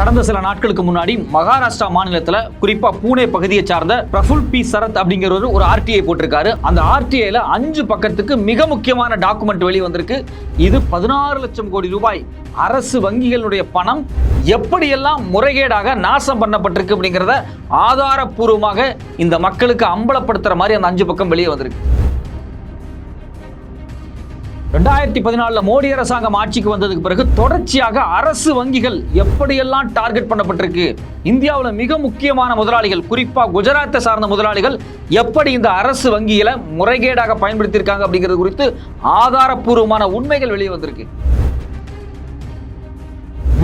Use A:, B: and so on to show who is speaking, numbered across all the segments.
A: கடந்த சில நாட்களுக்கு முன்னாடி மகாராஷ்டிரா மாநிலத்துல குறிப்பா பூனே பகுதியை சார்ந்த பிரஃபுல் பி சரத் அப்படிங்கிறவர் ஒரு ஆர்டிஐ போட்டிருக்காரு. அந்த ஆர்டிஐல அஞ்சு பக்கத்துக்கு மிக முக்கியமான டாக்குமெண்ட் வெளியே வந்திருக்கு இது பதினாறு லட்சம் கோடி ரூபாய். அரசு வங்கிகளுடைய பணம் எப்படியெல்லாம் முறைகேடாக நாசம் பண்ணப்பட்டிருக்கு அப்படிங்கிறத ஆதாரப்பூர்வமாக இந்த மக்களுக்கு அம்பலப்படுத்துற மாதிரி அந்த அஞ்சு பக்கம் வெளியே வந்திருக்கு. ரெண்டாயிரத்தி பதினாலில் மோடி அரசாங்கம் ஆட்சிக்கு வந்ததுக்கு பிறகு தொடர்ச்சியாக அரசு வங்கிகள் எப்படியெல்லாம் டார்கெட் பண்ணப்பட்டிருக்கு? இந்தியாவில் மிக முக்கியமான முதலாளிகள் குறிப்பாக குஜராத்தை சார்ந்த முதலாளிகள் எப்படி இந்த அரசு வங்கிகளை முறைகேடாக பயன்படுத்தியிருக்காங்க அப்படிங்கிறது குறித்து ஆதாரப்பூர்வமான உண்மைகள் வெளியே வந்திருக்கு.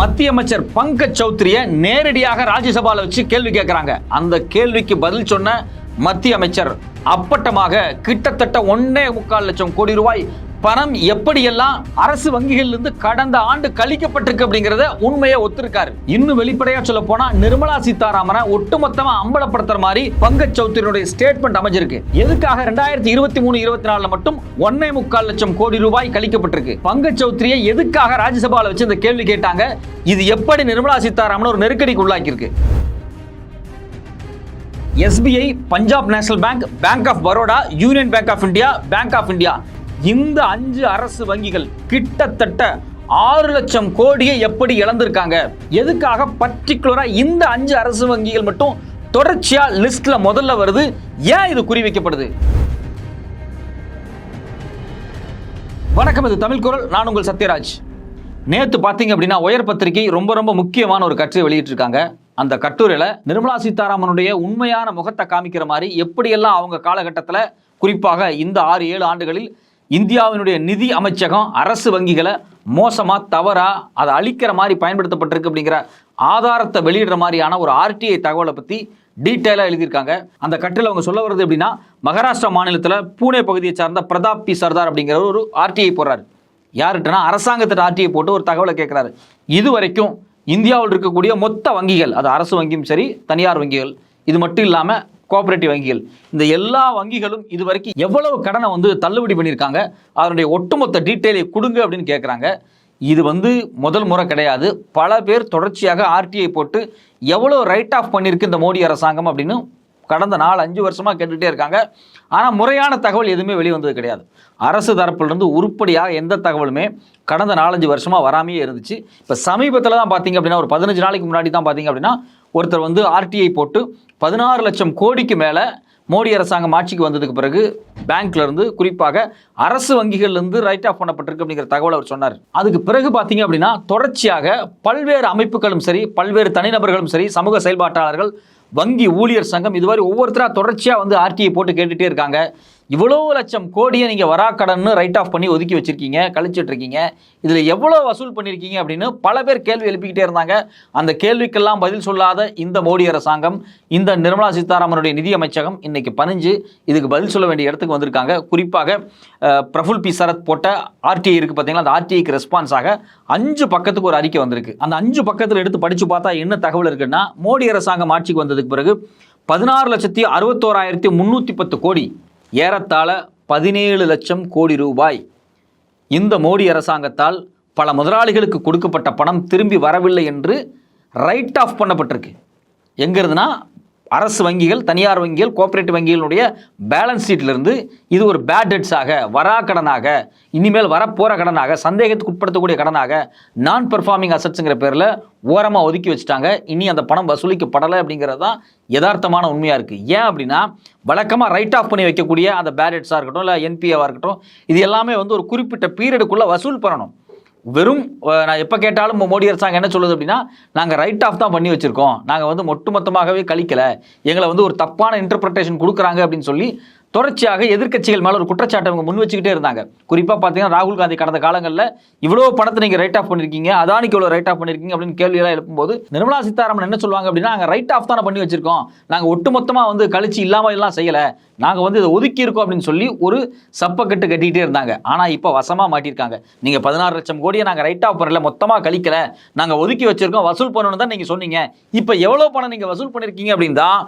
A: மத்திய அமைச்சர் பங்கஜ் சௌத்ரியை நேரடியாக ராஜ்யசபாவில் வச்சு கேள்வி கேட்குறாங்க. அந்த கேள்விக்கு பதில் சொன்ன மத்திய அமைச்சர் அப்பட்டமாக கிட்டத்தட்ட ஒன்னே முக்கால் லட்சம் கோடி ரூபாய் பணம் எப்படியெல்லாம் அரசு வங்கிகளிலிருந்து கடந்த ஆண்டு கழிக்கப்பட்டிருக்கு அப்படிங்கறத உண்மையை ஒத்திருக்காரு. இன்னும் வெளிப்படையா சொல்ல போனா நிர்மலா சீதாராமனை ஒட்டுமொத்தமா அம்பலப்படுத்துற மாதிரி பங்கஜ் சௌத்ரியினுடைய ஸ்டேட்மெண்ட் அமைஞ்சிருக்கு. எதுக்காக ரெண்டாயிரத்தி இருபத்தி மூணு இருபத்தி நாலுல மட்டும் ஒன்னே முக்கால் லட்சம் கோடி ரூபாய் கழிக்கப்பட்டிருக்கு? பங்கஜ் சௌத்ரியை எதுக்காக ராஜ்யசபாவில் வச்சு இந்த கேள்வி கேட்டாங்க? இது எப்படி நிர்மலா சீதாராமன் ஒரு நெருக்கடிக்கு உள்ளாக்கியிருக்கு? SBI Punjab National Bank Bank of Baroda Union Bank of India Bank of India. இந்த அஞ்சு அரசு வங்கிகள் கிட்டத்தட்ட ஆறு லட்சம் கோடியை எப்படி இழந்திருக்காங்க? எதுக்காக பர்டிகுலரா இந்த அஞ்சு அரசு வங்கிகள் மட்டும் தொடர்ச்சியா லிஸ்ட்ல முதல்ல வருது? ஏன் இது குறிவைக்கப்படுது? வணக்கம் இது தமிழ் குரல். நான் உங்கள் சத்யராஜ். நேத்து பாத்தீங்க அப்படின்னா உயர் பத்திரிகை ரொம்ப ரொம்ப முக்கியமான ஒரு கட்டுரை வெளியிட்டிருக்காங்க. அந்த கட்டுரையில நிர்மலா சீதாராமனுடைய உண்மையான முகத்தை காமிக்கிற மாதிரி எப்படியெல்லாம் அவங்க காலகட்டத்தில் குறிப்பாக இந்த ஆறு ஏழு ஆண்டுகளில் இந்தியாவினுடைய நிதி அமைச்சகம் அரசு வங்கிகளை மோசமாக தவறாக அதை அழிக்கிற மாதிரி பயன்படுத்தப்பட்டிருக்கு அப்படிங்கிற ஆதாரத்தை வெளியிடுற மாதிரியான ஒரு ஆர்டிஐ தகவலை பற்றி டீட்டெயிலாக எழுதியிருக்காங்க. அந்த கட்டில் அவங்க சொல்ல வருது எப்படின்னா மகாராஷ்டிரா மாநிலத்தில் பூனே பகுதியை சார்ந்த பிரதாப் பி. சர்தார் அப்படிங்கிற ஒரு ஆர்டிஐ போடுறாரு. யார்கிட்டனா அரசாங்கத்திட்ட ஆர்டிஐ போட்டு ஒரு தகவலை கேட்குறாரு இது வரைக்கும் இந்தியாவில் இருக்கக்கூடிய மொத்த வங்கிகள் அது அரசு வங்கியும் சரி தனியார் வங்கிகள் இது மட்டும் இல்லாமல் கோஆபரேட்டிவ் வங்கிகள். இந்த எல்லா வங்கிகளும் இது வரைக்கும் எவ்வளவு கடனை வந்து தள்ளுபடி பண்ணியிருக்காங்க அதனுடைய ஒட்டுமொத்த டீட்டெயிலை கொடுங்க அப்படின்னு கேட்குறாங்க இது வந்து முதல் முறை கிடையாது. பல பேர் தொடர்ச்சியாக ஆர்டிஐ போட்டு எவ்வளோ ரைட் ஆஃப் பண்ணியிருக்கு இந்த மோடி அரசாங்கம் அப்படின்னு கடந்த நாலு அஞ்சு வருஷமாக கேட்டுகிட்டே இருக்காங்க. ஆனால் முறையான தகவல் எதுவுமே வெளிவந்தது கிடையாது. அரசு தரப்பிலிருந்து உருப்படியாக எந்த தகவலுமே கடந்த நாலஞ்சு வருஷமாக வராமையே இருந்துச்சு. இப்போ சமீபத்தில் தான் பார்த்தீங்க அப்படின்னா ஒரு பதினஞ்சு நாளைக்கு முன்னாடி தான் பார்த்தீங்க அப்படின்னா ஒருத்தர் வந்து ஆர்டிஐ போட்டு பதினாறு லட்சம் கோடிக்கு மேலே மோடி அரசாங்கம் ஆட்சிக்கு வந்ததுக்கு பிறகு பேங்க்லேருந்து குறிப்பாக அரசு வங்கிகள்லேருந்து ரைட் ஆஃப் பண்ணப்பட்டிருக்கு அப்படிங்கிற தகவல் அவர் சொன்னார். அதுக்கு பிறகு பார்த்தீங்க அப்படின்னா தொடர்ச்சியாக பல்வேறு அமைப்புகளும் சரி பல்வேறு தனிநபர்களும் சரி சமூக செயல்பாட்டாளர்கள் வங்கி ஊழியர் சங்கம் இதுவரை ஒவ்வொருத்தரா தொடர்ச்சியாக வந்து ஆர்டிஐ போட்டு கேட்டுட்டே இருக்காங்க. இவ்வளோ லட்சம் கோடியை நீங்கள் வராக்கடன்னு ரைட் ஆஃப் பண்ணி ஒதுக்கி வச்சிருக்கீங்க கழிச்சிட்டு இருக்கீங்க. இதில் எவ்வளோ வசூல் பண்ணியிருக்கீங்க அப்படின்னு பல பேர் கேள்வி எழுப்பிக்கிட்டே இருந்தாங்க. அந்த கேள்விக்கெல்லாம் பதில் சொல்லாத இந்த மோடி அரசாங்கம் இந்த நிர்மலா சீதாராமனுடைய நிதி அமைச்சகம் இன்னைக்கு பணிஞ்சு இதுக்கு பதில் சொல்ல வேண்டிய இடத்துக்கு வந்திருக்காங்க. குறிப்பாக பிரஃபுல் பி. சரத் போட்ட ஆர்டிஐ இருக்குது பார்த்தீங்களா அந்த ஆர்டிஐக்கு ரெஸ்பான்ஸாக அஞ்சு பக்கத்துக்கு ஒரு அறிக்கை வந்திருக்கு. அந்த அஞ்சு பக்கத்தில் எடுத்து படித்து பார்த்தா என்ன தகவல் இருக்குன்னா மோடி அரசாங்கம் ஆட்சிக்கு வந்ததுக்கு பிறகு பதினாறு லட்சத்தி அறுபத்தோராயிரத்தி முந்நூற்றி பத்து கோடி ஏறத்தாழ பதினேழு லட்சம் கோடி ரூபாய். இந்த மோடி அரசாங்கத்தால் பல முதலாளிகளுக்கு கொடுக்கப்பட்ட பணம் திரும்பி வரவில்லை என்று ரைட் ஆஃப் பண்ணப்பட்டிருக்கு. எங்கிறதுனா அரசு வங்கிகள் தனியார் வங்கிகள் கோஆப்ரேட்டிவ் வங்கிகளுடைய பேலன்ஸ் ஷீட்லேருந்து இது ஒரு பேட் டெட்ஸாக வரா கடனாக இனிமேல் வரப்போகிற கடனாக சந்தேகத்துக்கு உட்படுத்தக்கூடிய கடனாக நான் பெர்ஃபார்மிங் அசட்ஸுங்கிற பேரில் ஓரமாக ஒதுக்கி வச்சுட்டாங்க. இனி அந்த பணம் வசூலிக்கப்படலை அப்படிங்கிறது தான் யதார்த்தமான உண்மையாக இருக்குது ஏன் அப்படின்னா வழக்கமாக ரைட் ஆஃப் பண்ணி வைக்கக்கூடிய அந்த பேலட்ஸாக இருக்கட்டும் இல்லை என்பிஏவாக இருக்கட்டும் இது எல்லாமே வந்து ஒரு குறிப்பிட்ட பீரியடுக்குள்ளே வசூல் பண்ணணும். வெறும் நான் எப்போ கேட்டாலும் மோடி அரசாங்கம் என்ன சொல்லுது அப்படின்னா நாங்கள் ரைட் ஆஃப் தான் பண்ணி வச்சுருக்கோம். நாங்கள் வந்து ஒட்டுமொத்தமாகவே கழிக்கலை. எங்களை வந்து ஒரு தப்பான இன்டர்பிரட்டேஷன் கொடுக்குறாங்க அப்படின்னு சொல்லி தொடர்ச்சியாக எதிர்க்கட்சிகள் மேலே ஒரு குற்றச்சாட்டை அவங்க முன் வச்சுக்கிட்டே இருந்தாங்க. குறிப்பாக பார்த்தீங்கன்னா ராகுல் காந்தி கடந்த காலங்களில் இவ்வளோ பணத்தை நீங்கள் ரைட் ஆஃப் பண்ணியிருக்கீங்க அதானிக்கு இவ்வளோ ரைட் ஆஃப் பண்ணியிருக்கீங்க அப்படின்னு கேள்வியெல்லாம் எழுப்பும்போது நிர்மலா சீதாராமன் என்ன சொல்லுவாங்க அப்படின்னா நாங்கள் ரைட் ஆஃப் தானே பண்ணி வச்சிருக்கோம். நாங்கள் ஒட்டுமொத்தமாக வந்து கழிச்சு இல்லாமல் எல்லாம் செய்யலை. நாங்கள் வந்து இதை ஒதுக்கி இருக்கோம் அப்படின்னு சொல்லி ஒரு சப்பக்கட்டு கட்டிகிட்டே இருந்தாங்க. ஆனால் இப்போ வசமாக மாட்டியிருக்காங்க. நீங்கள் பதினாறு லட்சம் கோடியை நாங்கள் ரைட் ஆஃப் பண்ணல மொத்தமாக கழிக்கல. நாங்கள் ஒதுக்கி வச்சிருக்கோம் வசூல் பண்ணணும் தான் நீங்கள் சொன்னீங்க. இப்போ எவ்வளோ பணம் நீங்கள் வசூல் பண்ணியிருக்கீங்க அப்படின்னு தான்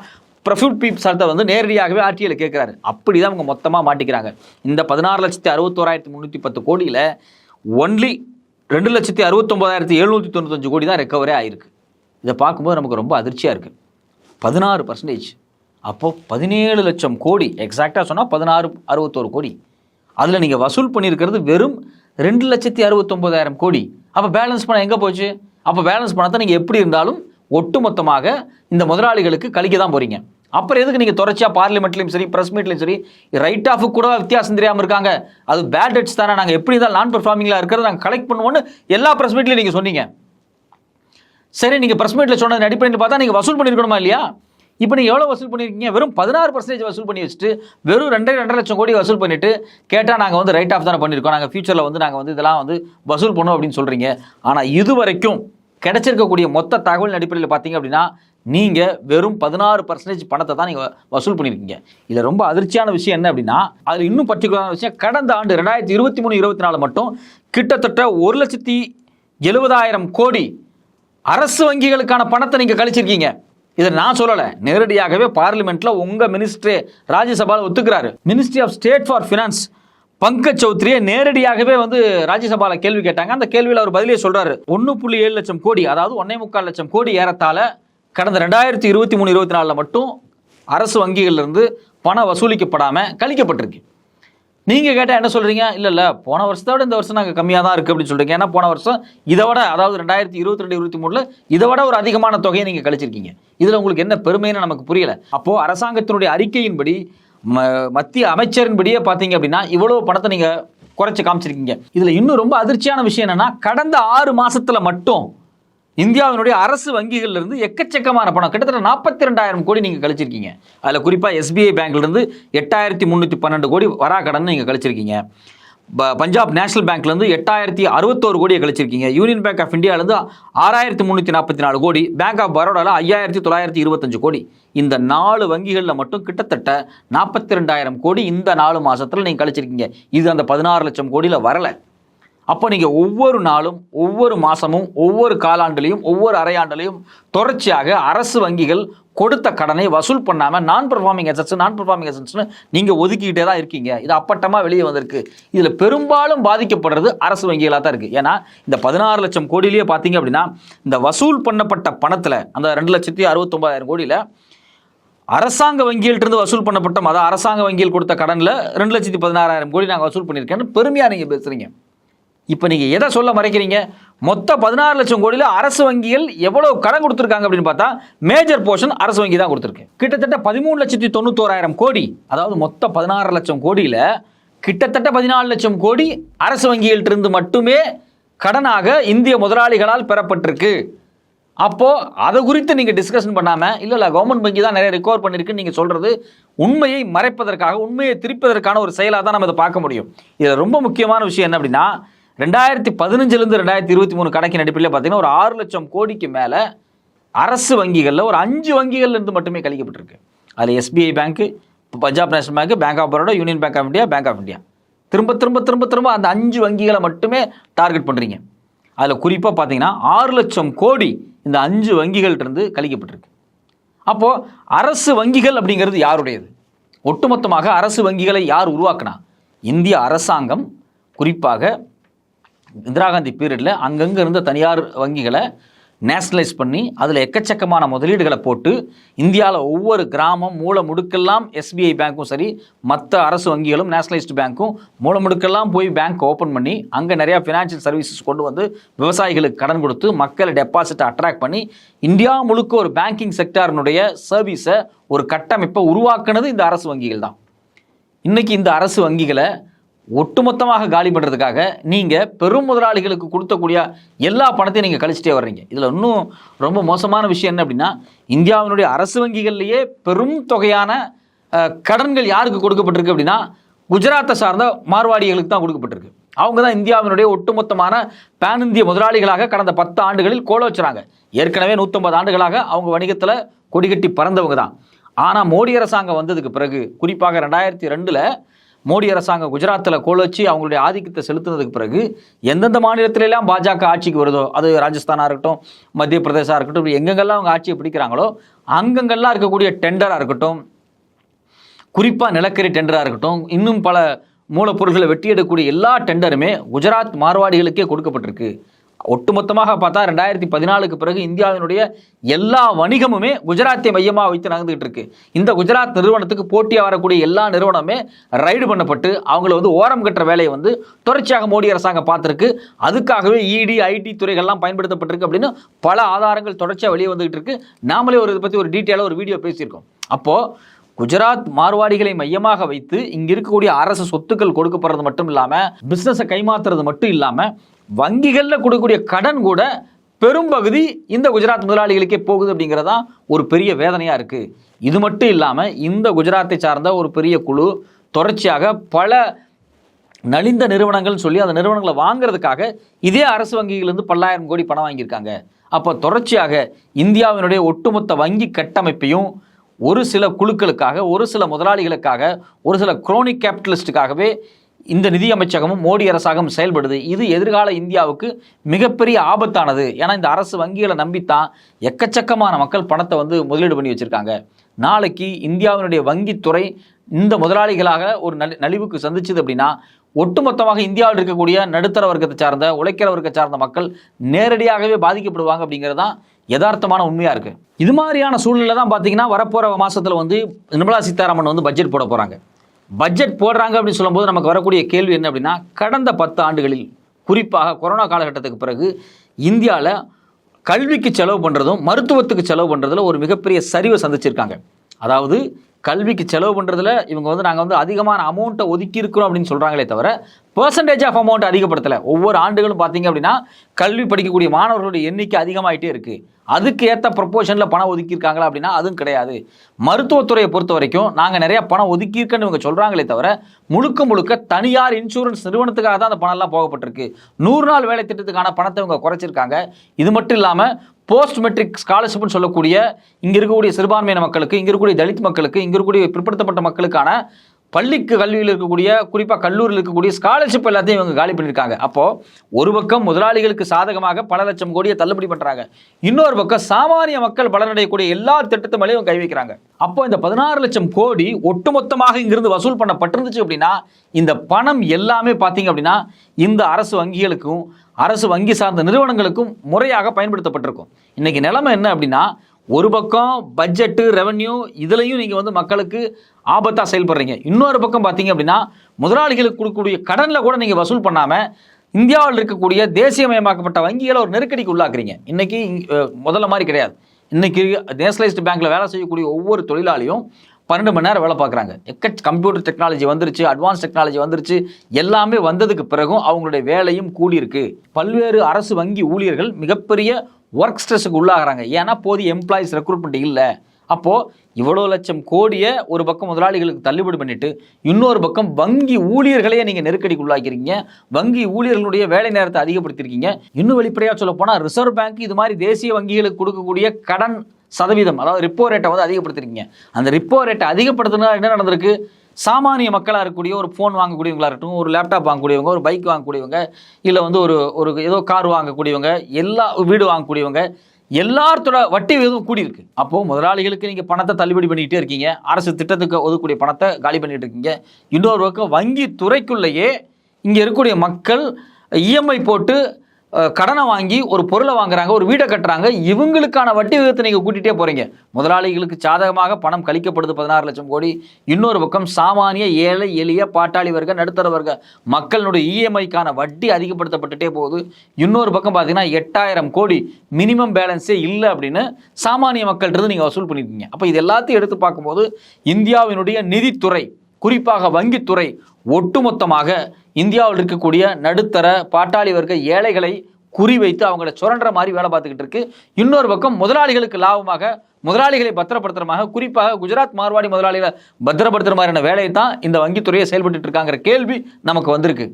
A: ப்ரொஃபிட் பீப் சட்டத்தை வந்து நேரடியாகவே ஆர்டிஐல கேட்குறாரு அப்படி தான் அவங்க மொத்தமாக மாட்டிக்கிறாங்க. இந்த பதினாறு லட்சத்தி அறுபத்தோராயிரத்தி முந்நூற்றி பத்து கோடியில் ஒன்லி ரெண்டு லட்சத்தி அறுபத்தொம்போதாயிரத்தி எழுநூற்றி தொண்ணூத்தஞ்சு கோடி தான் ரெக்கவரே ஆயிருக்கு. இதை பார்க்கும்போது நமக்கு ரொம்ப அதிர்ச்சியாக இருக்குது பதினாறு பர்சன்டேஜ் அப்போது பதினேழு லட்சம் கோடி. எக்ஸாக்டாக சொன்னால் பதினாறு அறுபத்தோரு கோடி. அதில் நீங்கள் வசூல் பண்ணியிருக்கிறது வெறும் ரெண்டு லட்சத்தி அறுபத்தொம்போதாயிரம் கோடி. அப்போ பேலன்ஸ் பணம் எங்கே போச்சு? அப்போ பேலன்ஸ் பணத்தை நீங்கள் எப்படி இருந்தாலும் ஒட்டுமொத்தமாக இந்த முதலாளிகளுக்கு கழிக்க தான் போகிறீங்க அப்புறம் எதுக்கு நீங்கள் தொடர்ச்சியாக பார்லிமெண்ட்லையும் சரி ப்ரெஸ் மீட்லையும் சரி ரைட் ஆஃபு கூட வித்தியாசம் தெரியாமல் இருக்காங்க. அது பேட் டெட்ஸ் தானே நாங்கள் எப்படி தான் நான் பெர்ஃபார்மிங்கில் இருக்கிறத நாங்கள் கலெக்ட் பண்ணுவோன்னு எல்லா ப்ரெஸ் மீட்லையும் நீங்கள் சொன்னீங்க. சரி நீங்கள் ப்ரெஸ் மீட்டில் சொன்னது அடிப்படையில் பார்த்தா நீங்கள் வசூல் பண்ணியிருக்கணுமா இல்லையா? இப்போ நீங்கள் எவ்வளோ வசூல் பண்ணியிருக்கீங்க வெறும் பதினாறு பர்சன்டேஜ் வசூல் பண்ணி வச்சுட்டு வெறும் ரெண்டரை ரெண்டரை லட்சம் கோடி வசூல் பண்ணிவிட்டு கேட்டால் நாங்கள் வந்து ரைட் ஆஃப் தானே பண்ணியிருக்கோம் நாங்கள் ஃபியூச்சரில் வந்து நாங்கள் வந்து இதெல்லாம் வந்து வசூல் பண்ணோம் அப்படின்னு சொல்கிறீங்க ஆனால் இது வரைக்கும் கிடைச்சிருக்கக்கூடிய மொத்த தகவல் அடிப்படையில் பார்த்தீங்க அப்படின்னா நீங்கள் வெறும் பதினாறு பர்சன்டேஜ் பணத்தை தான் நீங்கள் வசூல் பண்ணியிருக்கீங்க இதில் ரொம்ப அதிர்ச்சியான விஷயம் என்ன அப்படின்னா அதில் இன்னும் பர்டிகுலரான விஷயம் கடந்த ஆண்டு ரெண்டாயிரத்தி இருபத்தி மூணு இருபத்தி நாலு மட்டும் கிட்டத்தட்ட ஒரு லட்சத்தி எழுபதாயிரம் கோடி அரசு வங்கிகளுக்கான பணத்தை நீங்கள் கழிச்சிருக்கீங்க. இதை நான் சொல்லலை. நேரடியாகவே பார்லிமெண்ட்டில் உங்கள் மினிஸ்ட்ரே ராஜ்யசபாவில் ஒத்துக்கிறாரு. Ministry of state for finance Pankaj சௌத்ரியை நேரடியாகவே வந்து ராஜ்யசபாவில் கேள்வி கேட்டாங்க. அந்த கேள்வியில் அவர் பதிலே சொல்கிறாரு ஒன்று புள்ளி ஏழு லட்சம் கோடி அதாவது ஒன்னே முக்கால் லட்சம் கோடி ஏறத்தால கடந்த ரெண்டாயிரத்தி இருபத்தி மூணு இருபத்தி நாலில் மட்டும் அரசு வங்கிகளிலிருந்து பணம் வசூலிக்கப்படாமல் கழிக்கப்பட்டிருக்கு. நீங்கள் கேட்டால் என்ன சொல்கிறீங்க இல்லை இல்லை போன வருஷத்தை விட இந்த வருஷம் நாங்கள் கம்மியாக தான் இருக்குது அப்படின்னு சொல்கிறீங்க ஏன்னா போன வருஷம் இதை விட அதாவது ரெண்டாயிரத்தி இருபத்தி ரெண்டு இருபத்தி மூணில் இதை விட ஒரு அதிகமான தொகையை நீங்கள் கழிச்சிருக்கீங்க. இதில் உங்களுக்கு என்ன பெருமைன்னு நமக்கு புரியலை. அப்போது அரசாங்கத்தினுடைய அறிக்கையின்படி ம மத்திய அமைச்சரின்படியே பார்த்தீங்க அப்படின்னா இவ்வளோ பணத்தை நீங்கள் குறைச்சி காமிச்சிருக்கீங்க. இதில் இன்னும் ரொம்ப அதிர்ச்சியான விஷயம் என்னென்னா கடந்த ஆறு மாதத்தில் மட்டும் இந்தியாவினுடைய அரசு வங்கிகளிலிருந்து எக்கச்சக்கமான பணம். கிட்டத்தட்ட நாற்பத்தி ரெண்டாயிரம் கோடி நீங்கள் கழிச்சிருக்கீங்க. அதில் குறிப்பாக எஸ்பிஐ பேங்க்லேருந்து எட்டாயிரத்தி முந்நூற்றி பன்னெண்டு கோடி வரா கடன் நீங்கள் கழிச்சிருக்கீங்க. ப- பஞ்சாப் நேஷனல் பேங்க்லேருந்து எட்டாயிரத்தி அறுபத்தோரு கோடியை கழிச்சிருக்கீங்க. யூனியன் பேங்க் ஆஃப் இந்தியாவிலேருந்து ஆறாயிரத்தி முந்நூற்றி நாற்பத்தி நாலு கோடி பேங்க் ஆஃப் பரோடாவில் ஐயாயிரத்தி தொள்ளாயிரத்தி இருபத்தஞ்சு கோடி. இந்த நாலு வங்கிகளில் மட்டும் கிட்டத்தட்ட நாற்பத்தி ரெண்டாயிரம் கோடி இந்த நாலு மாசத்துல நீங்கள் கழிச்சிருக்கீங்க. இது அந்த பதினாறு லட்சம் கோடியில் வரலை. அப்போ நீங்கள் ஒவ்வொரு நாளும் ஒவ்வொரு மாதமும் ஒவ்வொரு காலாண்டுலையும் ஒவ்வொரு அரையாண்டுலையும் தொடர்ச்சியாக அரசு வங்கிகள் கொடுத்த கடனை வசூல் பண்ணாமல் non performing assets non performing அசட்ஸ்னு நீங்கள் ஒதுக்கிக்கிட்டே தான் இருக்கீங்க. இது அப்பட்டமாக வெளியே வந்திருக்கு. இதில் பெரும்பாலும் பாதிக்கப்படுறது அரசு வங்கிகளாக தான் இருக்குது ஏன்னா இந்த பதினாறு லட்சம் கோடியிலேயே பார்த்தீங்க அப்படின்னா இந்த வசூல் பண்ணப்பட்ட பணத்தில் அந்த ரெண்டு லட்சத்தி அறுபத்தொம்பதாயிரம் கோடியில் அரசாங்க வங்கியிலிருந்து வசூல் பண்ணப்பட்ட அதாவது அரசாங்க வங்கியில் கொடுத்த கடனில் ரெண்டு லட்சத்தி பதினாறாயிரம் கோடி நாங்கள் வசூல் பண்ணியிருக்கேன்னு பெருமையாக நீங்கள் பேசுகிறீங்க இப்போ நீங்கள் எதை சொல்ல மறைக்கிறீங்க? மொத்த பதினாறு லட்சம் கோடியில் அரசு வங்கிகள் எவ்வளோ கடன் கொடுத்துருக்காங்க அப்படின்னு பார்த்தா மேஜர் போர்ஷன் அரசு வங்கி தான் கொடுத்துருக்கு. கிட்டத்தட்ட பதிமூணு லட்சத்தி தொண்ணூத்தோராயிரம் கோடி அதாவது மொத்த பதினாறு லட்சம் கோடியில் கிட்டத்தட்ட பதினாலு லட்சம் கோடி அரசு வங்கிகள்ட்டிருந்து மட்டுமே கடனாக இந்திய முதலாளிகளால் பெறப்பட்டிருக்கு. அப்போது அதை குறித்து நீங்கள் டிஸ்கஷன் பண்ணாமல் இல்லை இல்லை கவர்மெண்ட் வங்கி தான் நிறைய ரெக்கவர் பண்ணியிருக்குன்னு நீங்கள் சொல்கிறது உண்மையை மறைப்பதற்காக உண்மையை திரிப்பதற்கான ஒரு செயலாக தான் நம்ம இதை பார்க்க முடியும். இதில் ரொம்ப முக்கியமான விஷயம் என்ன அப்படின்னா ரெண்டாயிரத்தி பதினஞ்சுலேருந்து ரெண்டாயிரத்தி இருபத்தி மூணு கணக்கின் அடிப்படையில் பார்த்தீங்கன்னா ஒரு ஆறு லட்சம் கோடிக்கு மேலே அரசு வங்கிகளில் ஒரு அஞ்சு வங்கிகள்லேருந்து மட்டுமே கழிக்கப்பட்டிருக்கு. அதில் SBI bank Punjab National Bank Bank of Baroda Union Bank of India Bank of India திரும்ப திரும்ப திரும்ப திரும்ப அந்த அஞ்சு வங்கிகளை மட்டுமே டார்கெட் பண்ணுறீங்க அதில் குறிப்பாக பார்த்தீங்கன்னா ஆறு லட்சம் கோடி இந்த அஞ்சு வங்கிகள்ட்டிருந்து கழிக்கப்பட்டிருக்கு. அப்போது அரசு வங்கிகள் அப்படிங்கிறது யாருடையது? ஒட்டுமொத்தமாக அரசு வங்கிகளை யார் உருவாக்குனா? இந்திய அரசாங்கம் குறிப்பாக இந்திரா காந்தி பீரியடில் அங்கங்கே இருந்த தனியார் வங்கிகளை நேஷனலைஸ் பண்ணி அதில் எக்கச்சக்கமான முதலீடுகளை போட்டு இந்தியாவில் ஒவ்வொரு கிராமம் மூல முடுக்கெல்லாம் எஸ்பிஐ பேங்க்கும் சரி மற்ற அரசு வங்கிகளும் நேஷனலைஸ்டு பேங்க்கும் மூல முடுக்கெல்லாம் போய் பேங்க் ஓப்பன் பண்ணி அங்கே நிறையா ஃபினான்ஷியல் சர்வீசஸ் கொண்டு வந்து விவசாயிகளுக்கு கடன் கொடுத்து மக்களை டெபாசிட்டை அட்ராக்ட் பண்ணி இந்தியா முழுக்க ஒரு பேங்கிங் செக்டாரினுடைய சர்வீஸை ஒரு கட்டமைப்பை உருவாக்குனது இந்த அரசு வங்கிகள் தான். இன்றைக்கி இந்த அரசு வங்கிகளை ஒட்டுமொத்தமாக காலி பண்ணுறதுக்காக நீங்கள் பெரும் முதலாளிகளுக்கு கொடுத்தக்கூடிய எல்லா பணத்தையும் நீங்கள் கழிச்சிட்டே வர்றீங்க. இதில் இன்னும் ரொம்ப மோசமான விஷயம் என்ன அப்படின்னா இந்தியாவினுடைய அரசு வங்கிகள்லேயே பெரும் தொகையான கடன்கள் யாருக்கு கொடுக்கப்பட்டிருக்கு அப்படின்னா குஜராத்தை சார்ந்த மார்வாடிகளுக்கு தான் கொடுக்கப்பட்டிருக்கு. அவங்க தான் இந்தியாவினுடைய ஒட்டுமொத்தமான பேன் இந்திய முதலாளிகளாக கடந்த பத்து ஆண்டுகளில் கோல வச்சுறாங்க. ஏற்கனவே நூற்றம்பது ஆண்டுகளாக அவங்க வணிகத்தில் கொடிகட்டி பறந்தவங்க தான். ஆனால் மோடி அரசாங்கம் வந்ததுக்கு பிறகு குறிப்பாக ரெண்டாயிரத்தி ரெண்டில் மோடி அரசாங்கம் குஜராத்தில் கோலச்சு அவங்களுடைய ஆதிக்கத்தை செலுத்துனதுக்கு பிறகு எந்தெந்த மாநிலத்திலெல்லாம் பாஜக ஆட்சிக்கு வருதோ அது ராஜஸ்தானாக இருக்கட்டும் மத்திய பிரதேசாக இருக்கட்டும் எங்கெங்கெல்லாம் அவங்க ஆட்சியை பிடிக்கிறாங்களோ அங்கங்கெல்லாம் இருக்கக்கூடிய டெண்டராக இருக்கட்டும் குறிப்பாக நிலக்கரி டெண்டராக இருக்கட்டும் இன்னும் பல மூலப்பொருட்களை வெட்டி எடுக்கக்கூடிய எல்லா டெண்டருமே குஜராத் மார்வாடிகளுக்கே கொடுக்கப்பட்டிருக்கு. ஒட்டுமொத்தமாக பார்த்தா ரெண்டாயிரத்தி பதினாலுக்கு பிறகு இந்தியாவினுடைய எல்லா வணிகமுமே குஜராத்தை மையமாக வைத்து நடந்துகிட்டு இருக்கு. இந்த குஜராத் நிறுவனத்துக்கு போட்டியாக வரக்கூடிய எல்லா நிறுவனமே ரைடு பண்ணப்பட்டு அவங்கள வந்து ஓரம் கட்டுற வேலையை வந்து தொடர்ச்சியாக மோடி அரசாங்கம் பார்த்துருக்கு. அதுக்காகவே இடி ஐடி துறைகள்லாம் பயன்படுத்தப்பட்டிருக்கு அப்படின்னு பல ஆதாரங்கள் தொடர்ச்சியாக வெளியே வந்துகிட்டு இருக்கு. நாமளே ஒரு இதை பற்றி ஒரு டீட்டெயிலாக ஒரு வீடியோ பேசியிருக்கோம். அப்போது குஜராத் மார்வாடிகளை மையமாக வைத்து இங்க இருக்கக்கூடிய அரசு சொத்துக்கள் கொடுக்கப்படுறது மட்டும் இல்லாம பிசினஸை கைமாத்துறது மட்டும் இல்லாம வங்கிகளில் கொடுக்கக்கூடிய கடன் கூட பெரும்பகுதி இந்த குஜராத் முதலாளிகளுக்கே போகுது அப்படிங்கிறதா ஒரு பெரிய வேதனையாக இருக்குது இது மட்டும் இல்லாமல் இந்த குஜராத்தை சார்ந்த ஒரு பெரிய குழு தொடர்ச்சியாக பல நலிந்த நிறுவனங்கள்னு சொல்லி அந்த நிறுவனங்களை வாங்குறதுக்காக இதே அரசு வங்கிகளிலிருந்து பல்லாயிரம் கோடி பணம் வாங்கியிருக்காங்க. அப்போ தொடர்ச்சியாக இந்தியாவினுடைய ஒட்டுமொத்த வங்கி கட்டமைப்பையும் ஒரு சில குழுக்களுக்காக ஒரு சில முதலாளிகளுக்காக ஒரு சில குரோனிக் கேபிட்டலிஸ்டுக்காகவே இந்த நிதி அமைச்சகமும் மோடி அரசாகவும் செயல்படுது. இது எதிர்கால இந்தியாவுக்கு மிகப்பெரிய ஆபத்தானது. ஏன்னா இந்த அரசு வங்கிகளை நம்பித்தான் எக்கச்சக்கமான மக்கள் பணத்தை வந்து முதலீடு பண்ணி வச்சிருக்காங்க. நாளைக்கு இந்தியாவினுடைய வங்கித்துறை இந்த முதலாளிகளாக ஒரு நலி நலிவுக்கு சந்திச்சது அப்படின்னா ஒட்டுமொத்தமாக இந்தியாவில் இருக்கக்கூடிய நடுத்தர வர்க்கத்தை சார்ந்த உழைக்கிற வர்க்கத்தை சார்ந்த மக்கள் நேரடியாகவே பாதிக்கப்படுவாங்க அப்படிங்கிறது தான் யதார்த்தமான உண்மையாக இருக்குது இது மாதிரியான சூழ்நிலை தான் பார்த்தீங்கன்னா வரப்போகிற மாதத்தில் வந்து நிர்மலா சீதாராமன் வந்து பட்ஜெட் போட போகிறாங்க பட்ஜெட் போடுறாங்க அப்படின்னு சொல்லும்போது நமக்கு வரக்கூடிய கேள்வி என்ன அப்படின்னா கடந்த பத்து ஆண்டுகளில் குறிப்பாக கொரோனா காலகட்டத்துக்கு பிறகு இந்தியாவில் கல்விக்கு செலவு பண்ணுறதும் மருத்துவத்துக்கு செலவு பண்ணுறதுல ஒரு மிகப்பெரிய சரிவை சந்திச்சிருக்காங்க. அதாவது கல்விக்கு செலவு பண்ணுறதுல இவங்க வந்து நாங்கள் வந்து அதிகமான அமௌண்ட்டை ஒதுக்கி இருக்கிறோம் அப்படின்னு சொல்கிறாங்களே தவிர பர்சன்டேஜ் ஆஃப் அமௌண்ட் அதிகப்படுத்தலை. ஒவ்வொரு ஆண்டுகளும் பார்த்தீங்க அப்படின்னா கல்வி படிக்கக்கூடிய மாணவர்களுடைய எண்ணிக்கை அதிகமாகிட்டே இருக்குது அதுக்கு ஏற்ற ப்ரொப்போஷனில் பணம் ஒதுக்கியிருக்காங்களா அப்படின்னா அதுவும் கிடையாது. மருத்துவத்துறையை பொறுத்த வரைக்கும் நாங்கள் நிறைய பணம் ஒதுக்கியிருக்கேன்னு இவங்க சொல்கிறாங்களே தவிர முழுக்க முழுக்க தனியார் இன்சூரன்ஸ் நிறுவனத்துக்காக தான் அந்த பணம்லாம் போகப்பட்டிருக்கு. நூறு நாள் வேலை திட்டத்துக்கான பணத்தை இவங்க குறைச்சிருக்காங்க. இது மட்டும் இல்லாமல் போஸ்ட் மெட்ரிக் ஸ்காலர்ஷிப்னு சொல்லக்கூடிய இங்கே இருக்கக்கூடிய சிறுபான்மையின மக்களுக்கு இங்கே இருக்கக்கூடிய தலித் மக்களுக்கு இங்கே இருக்கக்கூடிய பிற்படுத்தப்பட்ட மக்களுக்கான பள்ளிக்கு கல்வியில் இருக்கக்கூடிய குறிப்பாக கல்லூரியில் இருக்கக்கூடிய ஸ்காலர்ஷிப் எல்லாத்தையும் இவங்க காலி பண்ணியிருக்காங்க. அப்போது ஒரு பக்கம் முதலாளிகளுக்கு சாதகமாக பல லட்சம் கோடியை தள்ளுபடி பண்ணுறாங்க இன்னொரு பக்கம் சாமானிய மக்கள் பலனடையக்கூடிய எல்லா திட்டத்து மேலேயும் இவங்க கை வைக்கிறாங்க. அப்போ இந்த பதினாறு லட்சம் கோடி ஒட்டுமொத்தமாக இங்கிருந்து வசூல் பண்ணப்பட்டிருந்துச்சு அப்படின்னா இந்த பணம் எல்லாமே பார்த்தீங்க அப்படின்னா இந்த அரசு வங்கிகளுக்கும் அரசு வங்கி சார்ந்த நிறுவனங்களுக்கும் முறையாக பயன்படுத்தப்பட்டிருக்கும். இன்றைக்கி நிலைமை என்ன அப்படின்னா ஒரு பக்கம் பட்ஜெட்டு ரெவன்யூ இதுலேயும் நீங்கள் வந்து மக்களுக்கு ஆபத்தாக செயல்படுறீங்க. இன்னொரு பக்கம் பார்த்தீங்க அப்படின்னா முதலாளிகளுக்கு கொடுக்கக்கூடிய கடனில் கூட நீங்கள் வசூல் பண்ணாமல் இந்தியாவில் இருக்கக்கூடிய தேசியமயமாக்கப்பட்ட வங்கிகளை ஒரு நெருக்கடிக்கு உள்ளாக்குறீங்க. இன்னைக்கு முதல்ல மாதிரி கிடையாது. இன்னைக்கு நேஷனலைஸ்டு பேங்க்கில் வேலை செய்யக்கூடிய ஒவ்வொரு தொழிலாளியும் பன்னெண்டு மணி நேரம் வேலை பார்க்குறாங்க. எக்க கம்ப்யூட்டர் டெக்னாலஜி வந்துருச்சு அட்வான்ஸ் டெக்னாலஜி வந்துருச்சு எல்லாமே வந்ததுக்கு பிறகும் அவங்களுடைய வேலையும் கூடியிருக்கு. பல்வேறு அரசு வங்கி ஊழியர்கள் மிகப்பெரிய ஒர்க் ஸ்ட்ரெஸ்ஸுக்கு உள்ளாகிறாங்க. ஏன்னா போதிய எம்ப்ளாயிஸ் ரெக்ரூட்மெண்ட் இல்லை. அப்போது இவ்வளோ லட்சம் கோடியை ஒரு பக்கம் முதலாளிகளுக்கு தள்ளுபடி பண்ணிட்டு இன்னொரு பக்கம் வங்கி ஊழியர்களையே நீங்கள் நெருக்கடிக்கு உள்ளாக்கிறீங்க வங்கி ஊழியர்களுடைய வேலை நேரத்தை அதிகப்படுத்தியிருக்கீங்க. இன்னும் வெளிப்படையாக சொல்ல போனால் ரிசர்வ் பேங்க் இது மாதிரி தேசிய வங்கிகளுக்கு கொடுக்கக்கூடிய கடன் சதவீதம் அதாவது ரிப்போ ரேட்டை வந்து அதிகப்படுத்திருக்கீங்க அந்த ரிப்போ ரேட்டை அதிகப்படுத்தினா என்ன நடந்திருக்கு? சாமானிய மக்களாக இருக்கக்கூடிய ஒரு ஃபோன் வாங்கக்கூடியவங்களாக இருக்கட்டும் ஒரு லேப்டாப் வாங்கக்கூடியவங்க ஒரு பைக் வாங்கக்கூடியவங்க இல்லை வந்து ஒரு ஒரு ஏதோ கார் வாங்கக்கூடியவங்க எல்லா வீடு வாங்கக்கூடியவங்க எல்லாத்தோட வட்டி விகிதம் கூடியிருக்கு. அப்போது முதலாளிகளுக்கு நீங்கள் பணத்தை தள்ளுபடி பண்ணிக்கிட்டே இருக்கீங்க. அரசு திட்டத்துக்கு ஒதுக்கக்கூடிய பணத்தை காலி பண்ணிட்டு இருக்கீங்க. இன்னொரு பக்கம் வங்கி துறைக்குள்ளேயே இங்கே இருக்கக்கூடிய மக்கள் இஎம்ஐ போட்டு கடனை வாங்கி ஒரு பொருளை வாங்குறாங்க ஒரு வீடை கட்டுறாங்க இவங்களுக்கான வட்டி விகிதத்தை நீங்கள் கூட்டிகிட்டே போகிறீங்க முதலாளிகளுக்கு சாதகமாக பணம் கழிக்கப்படுது பதினாறு லட்சம் கோடி. இன்னொரு பக்கம் சாமானிய ஏழை எளிய பாட்டாளி வர்க்க நடுத்தர வர்க்க மக்களுடைய இஎம்ஐக்கான வட்டி அதிகப்படுத்தப்பட்டுட்டே போகுது. இன்னொரு பக்கம் பார்த்தீங்கன்னா எட்டாயிரம் கோடி மினிமம் பேலன்ஸே இல்லை அப்படின்னு சாமானிய மக்கள்கிட்ட நீங்கள் வசூல் பண்ணியிருக்கீங்க அப்போ இது எல்லாத்தையும் எடுத்து பார்க்கும்போது இந்தியாவினுடைய நிதித்துறை குறிப்பாக வங்கித்துறை ஒட்டுமொத்தமாக இந்தியாவில் இருக்கக்கூடிய நடுத்தர பாட்டாளி வர்க்க ஏழைகளை குறிவைத்து அவங்கள சுரண்டுற மாதிரி வேலை பார்த்துக்கிட்டு இருக்கு. இன்னொரு பக்கம் முதலாளிகளுக்கு லாபமாக முதலாளிகளை பத்திரப்படுத்துறமாக குறிப்பாக குஜராத் மார்வாடி முதலாளிகளை பத்திரப்படுத்துற மாதிரியான வேலையை தான் இந்த வங்கித்துறையை செயல்பட்டு இருக்காங்கிற கேள்வி நமக்கு வந்திருக்கு.